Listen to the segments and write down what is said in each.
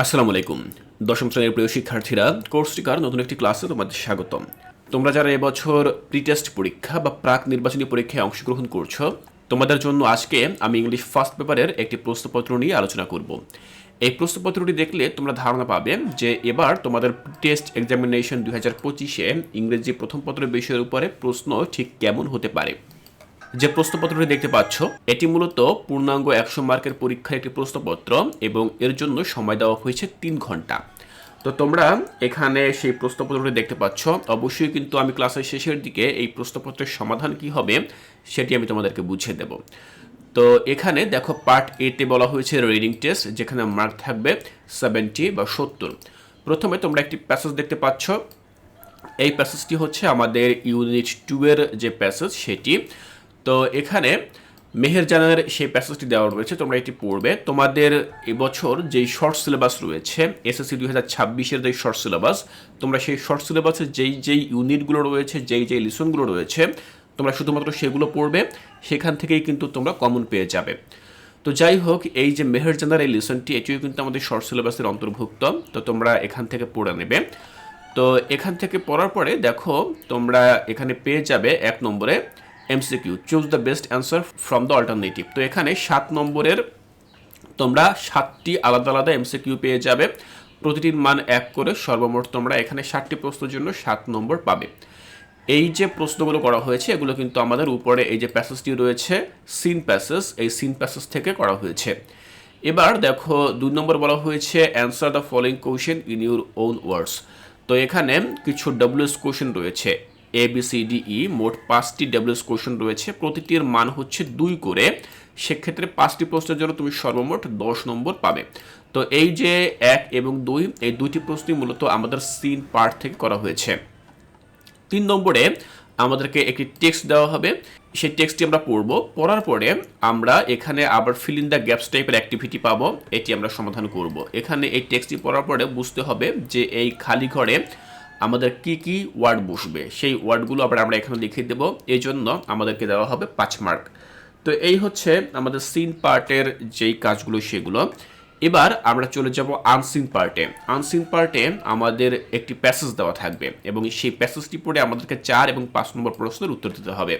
আসসালামু আলাইকুম। দশম শ্রেণির প্রিয় শিক্ষার্থীরা, কোর্সটিকার নতুন একটি ক্লাসে তোমাদের স্বাগতম। তোমরা যারা এবছর প্রিটেস্ট পরীক্ষা বা প্রাক নির্বাচনী পরীক্ষায় অংশগ্রহণ করছ, তোমাদের জন্য আজকে আমি ইংলিশ ফার্স্ট পেপারের একটি প্রশ্নপত্র নিয়ে আলোচনা করব। এই প্রশ্নপত্রটি দেখলে তোমরা ধারণা পাবে যে এবার তোমাদের টেস্ট এক্সামিনেশন দুই হাজার পঁচিশে ইংরেজি প্রথম পত্র বিষয়ের উপরে প্রশ্ন ঠিক কেমন হতে পারে। যে প্রশ্নপত্রটি দেখতে পাচ্ছ, এটি মূলত পূর্ণাঙ্গ একশো মার্কের পরীক্ষার একটি প্রশ্নপত্র এবং এর জন্য সময় দেওয়া হয়েছে তিন ঘণ্টা। তো তোমরা এখানে সেই প্রশ্নপত্রটি দেখতে পাচ্ছ। অবশ্যই কিন্তু আমি ক্লাসের শেষের দিকে এই প্রশ্নপত্রের সমাধান কি হবে সেটি আমি তোমাদেরকে বুঝিয়ে দেব। তো এখানে দেখো পার্ট এতে বলা হয়েছে রিডিং টেস্ট, যেখানে মার্ক থাকবে সেভেন্টি বা সত্তর। প্রথমে তোমরা একটি প্যাসেজ দেখতে পাচ্ছ। এই প্যাসেজটি হচ্ছে আমাদের ইউনিট টু এর যে প্যাসেজ, সেটি। তো এখানে মেহেরজানের সেই প্যাসেজটি দেওয়া রয়েছে, তোমরা এটি পড়বে। তোমাদের এবছর যেই শর্ট সিলেবাস রয়েছে এসএসসি দুই হাজার ছাব্বিশের যেই শর্ট সিলেবাস তোমরা সেই শর্ট সিলেবাসের যেই যেই ইউনিটগুলো রয়েছে, যেই যেই লিসনগুলো রয়েছে, তোমরা শুধুমাত্র সেগুলো পড়বে, সেখান থেকেই কিন্তু তোমরা কমন পেয়ে যাবে। তো যাই হোক, এই যে মেহেরজানার এই লিসনটি এটিও কিন্তু আমাদের শর্ট সিলেবাসের অন্তর্ভুক্ত, তো তোমরা এখান থেকে পড়ে নেবে। তো এখান থেকে পড়ার পরে দেখো, তোমরা এখানে পেয়ে যাবে এক নম্বরে MCQ choose the best answer from the alternative তো এখানে সাত নম্বরের তোমরা সাতটি আলাদা আলাদা এমসিকিউ পেয়ে যাবে। প্রতিটির মান এক করে সর্বমোট তোমরা এখানে ষাটটি প্রশ্নের জন্য সাত নম্বর পাবে। এই যে প্রশ্নগুলো করা হয়েছে, এগুলো কিন্তু আমাদের উপরে এই যে প্যাসেজটি রয়েছে সিন প্যাসেজ এই সিন প্যাসেজ থেকে করা হয়েছে। এবার দেখো, দুই নম্বর বলা হয়েছে answer the following question in your own words তো এখানে কিছু ডাব্লিউএস কোয়েশ্চেন রয়েছে। A B C D E মোট পাঁচটি ডাব্লিউএস কোয়েশ্চেন রয়েছে। প্রতিটির মান হচ্ছে দুই করে। সেক্ষেত্রে পাঁচটি প্রশ্নের জন্য তুমি সর্বমোট দশ নম্বর পাবে। তো এই যে এক এবং দুই, এই দুইটি প্রশ্নই মূলত আমাদের সিন পার্ট থেকে করা হয়েছে। তিন নম্বরে আমাদেরকে একটি টেক্সট দেওয়া হবে। সেই টেক্সটটি আমরা পড়ব। পড়ার পরে আমরা এখানে আবার ফিল ইন দ্য গ্যাপস টাইপের অ্যাক্টিভিটি পাবো। এটি আমরা সমাধান করব। এখানে এই টেক্সটটি পড়ার পরে বুঝতে হবে যে এই খালি ঘরে আমাদের কি কি ওয়ার্ড বসবে? সেই ওয়ার্ডগুলো আবার আমরা এখানে লিখে দেবো। এই জন্য আমাদেরকে দেওয়া হবে পাঁচ মার্ক তো এই হচ্ছে আমাদের সিন পার্টের যেই কাজগুলো, সেগুলো। এবার আমরা চলে যাব আনসিন পার্টে আনসিন পার্টে আমাদের একটি প্যাসেজ দেওয়া থাকবে এবং সেই প্যাসেজটি পড়ে আমাদেরকে চার এবং পাঁচ নম্বর প্রশ্নের উত্তর দিতে হবে।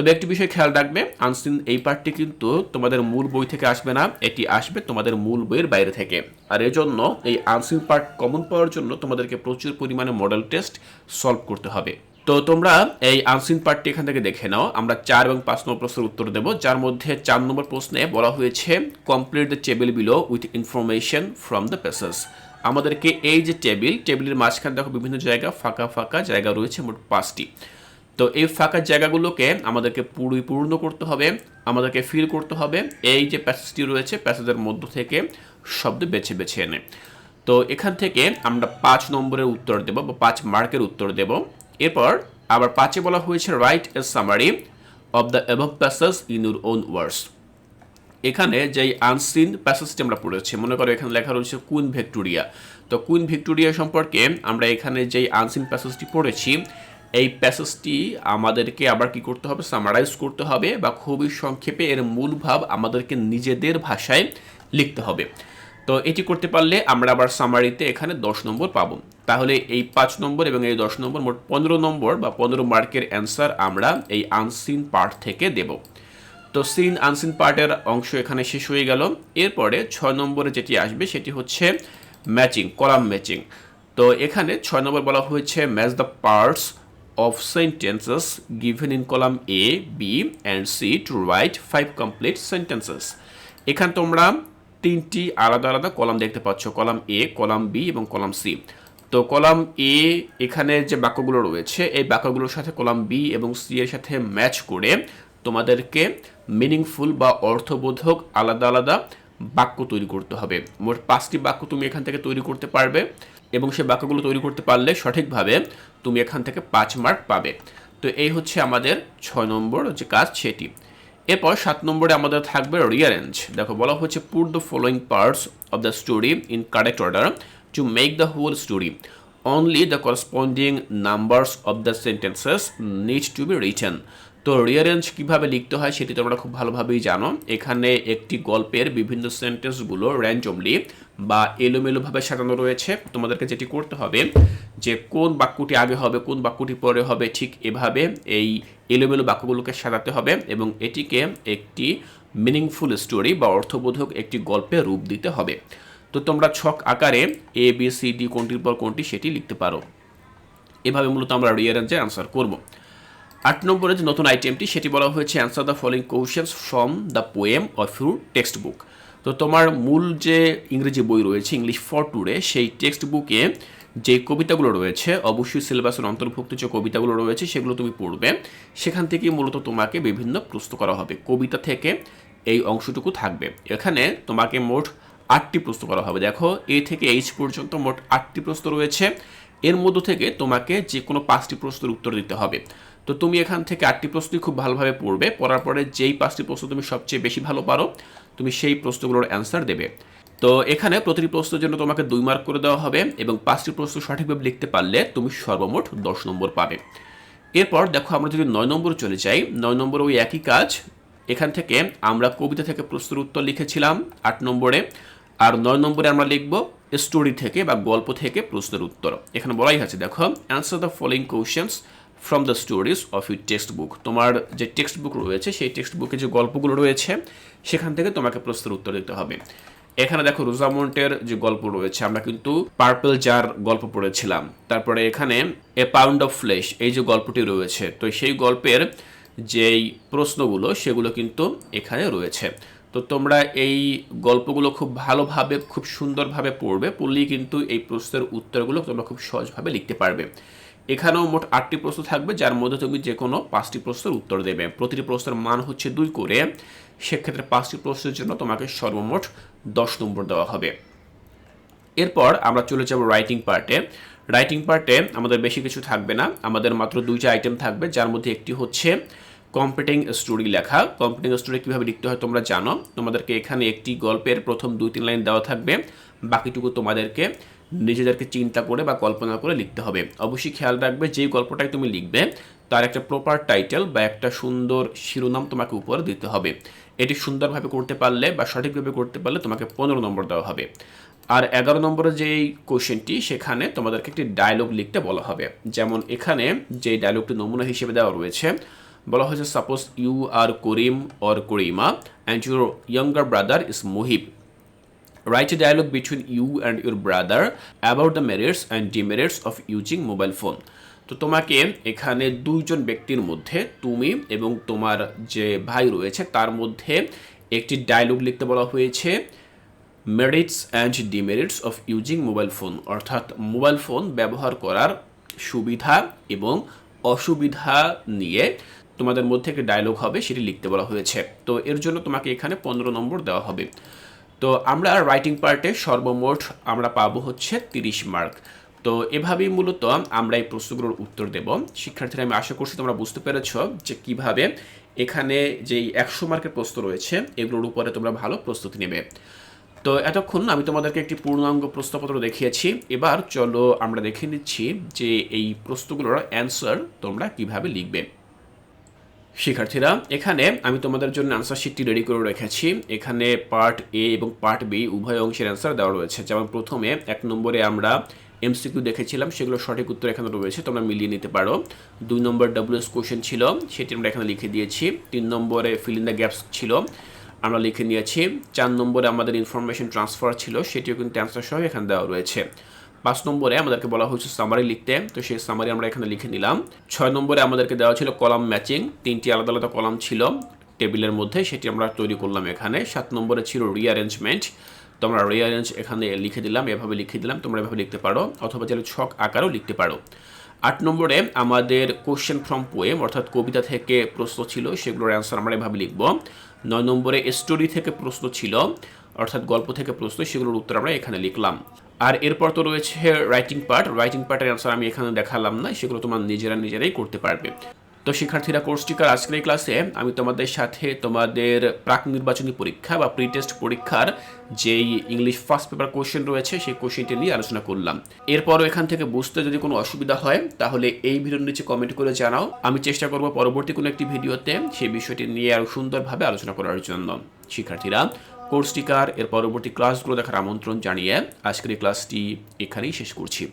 তবে একটি বিষয় খেয়াল রাখবে, আনসিন, এই পার্টটি কিন্তু তোমাদের মূল বই থেকে আসবে না, এটি আসবে তোমাদের মূল বইয়ের বাইরে থেকে। আর এজন্য এই আনসিন পার্ট কমন পাওয়ার জন্য তোমাদেরকে প্রচুর পরিমাণে মডেল টেস্ট সলভ করতে হবে। তো তোমরা এই আনসিন পার্টটি এখান থেকে দেখে নাও, আমরা চার এবং পাঁচ নম্বর প্রশ্নের উত্তর দেব, যার মধ্যে চার নম্বর প্রশ্নে বলা হয়েছে complete the table below with information from the passage আমাদেরকে এই যে টেবিল টেবিলের মাঝখানে দেখো বিভিন্ন জায়গা, ফাঁকা ফাঁকা জায়গা রয়েছে মোট পাঁচটি। তো এই ফাঁকা জায়গাগুলোকে আমাদেরকে পুরোই পূর্ণ করতে হবে, আমাদেরকে ফিল করতে হবে। এই যে প্যাসেজটি রয়েছে প্যাসেজের মধ্য থেকে শব্দ বেছে বেছে এনে। তো এখান থেকে আমরা পাঁচ নম্বরের উত্তর দেব বা পাঁচ মার্কের উত্তর দেব। এরপর আবার পাঁচে বলা হয়েছে write a summary of the above passage in your own words এখানে যেই আনসিন প্যাসেজটি আমরা পড়েছি, মনে করো এখানে লেখা রয়েছে কুইন ভিক্টোরিয়া তো কুইন ভিক্টোরিয়া সম্পর্কে আমরা এখানে যেই আনসিন প্যাসেজটি পড়েছি এই প্যাসেজটি আমাদেরকে আবার কি করতে হবে? সামারাইজ করতে হবে বা খুবই সংক্ষেপে এর মূল ভাব আমাদেরকে নিজেদের ভাষায় লিখতে হবে। তো এটি করতে পারলে আমরা আবার সামারিতে এখানে দশ নম্বর পাবো। তাহলে এই পাঁচ নম্বর এবং এই দশ নম্বর মোট পনেরো নম্বর বা পনেরো মার্কের অ্যান্সার আমরা এই আনসিন পার্ট থেকে দেব। তো সিন আনসিন পার্টের অংশ এখানে শেষ হয়ে গেল। এরপরে ছয় নম্বরে যেটি আসবে সেটি হচ্ছে ম্যাচিং কলাম ম্যাচিং তো এখানে ছয় নম্বর বলা হয়েছে match the parts of sentences given in column A, B and C to write five complete sentences. এখানে তোমরা তিনটি আলাদা আলাদা কলাম দেখতে পাচ্ছ কলাম এ কলাম বি এবং কলাম সি তো কলাম এ এখানে যে বাক্যগুলো রয়েছে এই বাক্যগুলোর সাথে কলাম বি এবং সি এর সাথে ম্যাচ করে তোমাদেরকে মিনিংফুল বা অর্থবোধক আলাদা আলাদা বাক্য তৈরি করতে হবে। মোট পাঁচটি বাক্য তুমি এখান থেকে তৈরি করতে পারবে এবং সে বাক্যগুলো তৈরি করতে পারলে সঠিকভাবে তুমি এখান থেকে পাঁচ মার্ক পাবে। তো এই হচ্ছে আমাদের ছয় নম্বর যে কাজ সেটি। এরপর সাত নম্বরে আমাদের থাকবে রিয়ারেঞ্জ দেখো বলা হচ্ছে put the following parts of the story in correct order to make the whole story only the corresponding numbers of the sentences need to be written তো রিয়ারেঞ্জ কীভাবে লিখতে হয় সেটি তোমরা খুব ভালোভাবেই জানো। এখানে একটি গল্পের বিভিন্ন সেন্টেন্সগুলো র্যান্ডমলি বা এলোমেলোভাবে সাজানো রয়েছে। তোমাদেরকে যেটি করতে হবে যে কোন বাক্যটি আগে হবে, কোন বাক্যটি পরে হবে, ঠিক এভাবে এই এলোমেলো বাক্যগুলোকে সাজাতে হবে এবং এটিকে একটি মিনিংফুল স্টোরি বা অর্থবোধক একটি গল্পের রূপ দিতে হবে। তো তোমরা ছক আকারে এ বি সি ডি কোনটির পর কোনটি সেটি লিখতে পারো। এভাবে মূলত আমরা রিয়ারেঞ্জে আনসার করব। আট নম্বরে যে নতুন আইটেমটি সেটি বলা হয়েছে answer the following questions from the poem of your textbook তো তোমার মূল যে ইংরেজি বই রয়েছে ইংলিশ ফর টুডে সেই টেক্সট বুকে যে কবিতাগুলো রয়েছে, অবশ্যই সিলেবাসের অন্তর্ভুক্ত যে কবিতাগুলো রয়েছে, সেগুলো তুমি পড়বে। সেখান থেকে মূলত তোমাকে বিভিন্ন প্রশ্ন করা হবে। কবিতা থেকে এই অংশটুকু থাকবে। এখানে তোমাকে মোট আটটি প্রশ্ন করা হবে। দেখো, এ থেকে এইচ পর্যন্ত মোট আটটি প্রশ্ন রয়েছে। এর মধ্য থেকে তোমাকে যে কোনো পাঁচটি প্রশ্নের উত্তর দিতে হবে। তো তুমি এখান থেকে আটটি প্রশ্নই খুব ভালোভাবে পড়বে। পড়ার পরে যেই পাঁচটি প্রশ্ন তুমি সবচেয়ে বেশি ভালো পারো, তুমি সেই প্রশ্নগুলোর অ্যান্সার দেবে। তো এখানে প্রতিটি প্রশ্নের জন্য তোমাকে দুই মার্ক করে দেওয়া হবে এবং পাঁচটি প্রশ্ন সঠিকভাবে লিখতে পারলে তুমি সর্বমোট দশ নম্বর পাবে। এরপর দেখো আমরা যদি নয় নম্বর চলে যাই, নয় নম্বর ওই একই কাজ। এখান থেকে আমরা কবিতা থেকে প্রশ্নের উত্তর লিখেছিলাম আট নম্বরে। আর নয় নম্বরে আমরা লিখব স্টোরি থেকে বা গল্প থেকে প্রশ্নের উত্তর। এখানে বলাই আছে দেখো answer the following questions from the stories of your textbook তোমার যে টেক্সট বুক রয়েছে, সেই টেক্সট বুকে যে গল্পগুলো রয়েছে, সেখান থেকে তোমাকে প্রশ্নের উত্তর দিতে হবে। এখানে দেখো রোজামন্টের যে গল্প রয়েছে, আমরা কিন্তু পার্পল জার গল্প পড়েছিলাম। তারপরে এখানে এ পাউন্ড অফ ফ্লেশ এই যে গল্পটি রয়েছে, তো সেই গল্পের যেই প্রশ্নগুলো, সেগুলো কিন্তু এখানে রয়েছে। তো তোমরা এই গল্পগুলো খুব ভালোভাবে, খুব সুন্দরভাবে পড়বে, পড়লেই কিন্তু এই প্রশ্নের উত্তরগুলো তোমরা খুব সহজভাবে লিখতে পারবে। এখানেও মোট আটটি প্রশ্ন থাকবে, যার মধ্যে তুমি যে কোনো পাঁচটি প্রশ্নের উত্তর দেবে। প্রতিটি প্রশ্নের মান হচ্ছে দুই করে। সেক্ষেত্রে পাঁচটি প্রশ্নের জন্য তোমাকে সর্বমোট দশ নম্বর দেওয়া হবে। এরপর আমরা চলে যাব রাইটিং পার্টে রাইটিং পার্টে আমাদের বেশি কিছু থাকবে না। আমাদের মাত্র দুইটা আইটেম থাকবে, যার মধ্যে একটি হচ্ছে কম্পিটিং স্টোরি লেখা। কম্পিটিং স্টোরি কীভাবে লিখতে হয় তোমরা জানো। তোমাদেরকে এখানে একটি গল্পের প্রথম দুই, তিন লাইন দেওয়া থাকবে। বাকিটুকু তোমাদেরকে নিজেদেরকে চিন্তা করে বা কল্পনা করে লিখতে হবে। অবশ্যই খেয়াল রাখবে, যেই গল্পটাই তুমি লিখবে, তার একটা প্রপার টাইটেল বা একটা সুন্দর শিরোনাম তোমাকে উপরে দিতে হবে। এটি সুন্দরভাবে করতে পারলে বা সঠিকভাবে করতে পারলে তোমাকে পনেরো নম্বর দেওয়া হবে। আর এগারো নম্বরের যেই কোশ্চেনটি সেখানে তোমাদেরকে একটি ডায়লগ লিখতে বলা হবে। যেমন এখানে যে ডায়লগটি নমুনা হিসেবে দেওয়া রয়েছে, বলা হয়েছে suppose you are Karim or Karima and your younger brother is Muhib Write a dialogue between you and your brother about the merits and demerits of using mobile phone. তো তোমাকে এখানে দুইজন ব্যক্তির মধ্যে, তুমি এবং তোমার যে ভাই রয়েছে, তার মধ্যে একটি ডায়লগ লিখতে বলা হয়েছে merits and demerits of using mobile phone অর্থাৎ মোবাইল ফোন ব্যবহার করার সুবিধা এবং অসুবিধা নিয়ে তোমাদের মধ্যে একটি ডায়লগ হবে, সেটি লিখতে বলা হয়েছে। তো এর জন্য তোমাকে এখানে পনেরো নম্বর দেওয়া হবে। তো আমরা রাইটিং পার্টে সর্বমোট আমরা পাবো হচ্ছে তিরিশ মার্ক তো এভাবেই মূলত আমরা এই প্রশ্নগুলোর উত্তর দেব। শিক্ষার্থীরা, আমি আশা করছি তোমরা বুঝতে পেরেছ যে কীভাবে এখানে যেই একশো মার্কের প্রশ্ন রয়েছে, এগুলোর উপরে তোমরা ভালো প্রস্তুতি নেবে। তো এতক্ষণ আমি তোমাদেরকে একটি পূর্ণাঙ্গ প্রশ্নপত্র দেখিয়েছি। এবার চলো আমরা দেখে নিচ্ছি যে এই প্রশ্নগুলোর অ্যান্সার তোমরা কীভাবে লিখবে। শিক্ষার্থীরা, এখানে আমি তোমাদের জন্য আনসার শিটটি রেডি করে রেখেছি। এখানে পার্ট এ এবং পার্ট বি উভয় অংশের অ্যান্সার দেওয়া রয়েছে। যেমন প্রথমে এক নম্বরে আমরা এমসিকিউ দেখেছিলাম, সেগুলো সঠিক উত্তর এখানে রয়েছে, তোমরা মিলিয়ে নিতে পারো। দুই নম্বর ডাব্লিউএস কোশ্চেন ছিল, সেটি আমরা এখানে লিখে দিয়েছি। তিন নম্বরে ফিল ইন দ্য গ্যাপস ছিল, আমরা লিখে নিয়েছি। চার নম্বরে আমাদের ইনফরমেশন ট্রান্সফার ছিল, সেটিও কিন্তু অ্যান্সার সহ এখানে দেওয়া রয়েছে। পাঁচ নম্বরে আমাদেরকে বলা হয়েছে সামারি লিখতে। তো সেই সামারি আমরা এখানে লিখে নিলাম। ছয় নম্বরে আমাদেরকে দেওয়া ছিল কলাম ম্যাচিং তিনটি আলাদা আলাদা কলাম ছিল টেবিলের মধ্যে, সেটি আমরা তৈরি করলাম এখানে। সাত নম্বরে ছিল রিঅ্যারেঞ্জমেন্ট তো আমরা রিঅ্যারেঞ্জ এখানে লিখে দিলাম, এভাবে লিখে দিলাম, তোমরা এভাবে লিখতে পারো। অথবা চাইলে ছক আকারও লিখতে পারো। আট নম্বরে আমাদের কোশ্চেন ফ্রম পোয়েম অর্থাৎ কবিতা থেকে প্রশ্ন ছিল, সেগুলোর অ্যান্সার আমরা এভাবে লিখব। নয় নম্বরে স্টোরি থেকে প্রশ্ন ছিল, অর্থাৎ গল্প থেকে প্রশ্ন, সেগুলোর উত্তর আমরা এখানে লিখলাম। আর এরপর তো রয়েছে রাইটিং পার্ট রাইটিং পার্টের অ্যান্সার আমি এখানে দেখালাম না, সেগুলো তোমার নিজেরা নিজেরাই করতে পারবে। তো শিক্ষার্থীরা কোর্সটিকার আজকের এই ক্লাসে আমি তোমাদের সাথে তোমাদের প্রাক নির্বাচনী পরীক্ষা বা প্রি টেস্ট পরীক্ষার যেই ইংলিশ ফার্স্ট পেপার কোশ্চেন রয়েছে, সেই কোশ্চেনটি নিয়ে আলোচনা করলাম। এরপরও এখান থেকে বুঝতে যদি কোনো অসুবিধা হয়, তাহলে এই ভিডিওর নিচে কমেন্ট করে জানাও। আমি চেষ্টা করব পরবর্তী কোনো একটি ভিডিওতে সেই বিষয়টি নিয়ে আরও সুন্দরভাবে আলোচনা করার জন্য। শিক্ষার্থীরা কোর্স টিকার এর পরবর্তী ক্লাসগুলো দেখার আমন্ত্রণ জানিয়ে আজকের এই ক্লাসটি এখানেই শেষ করছি।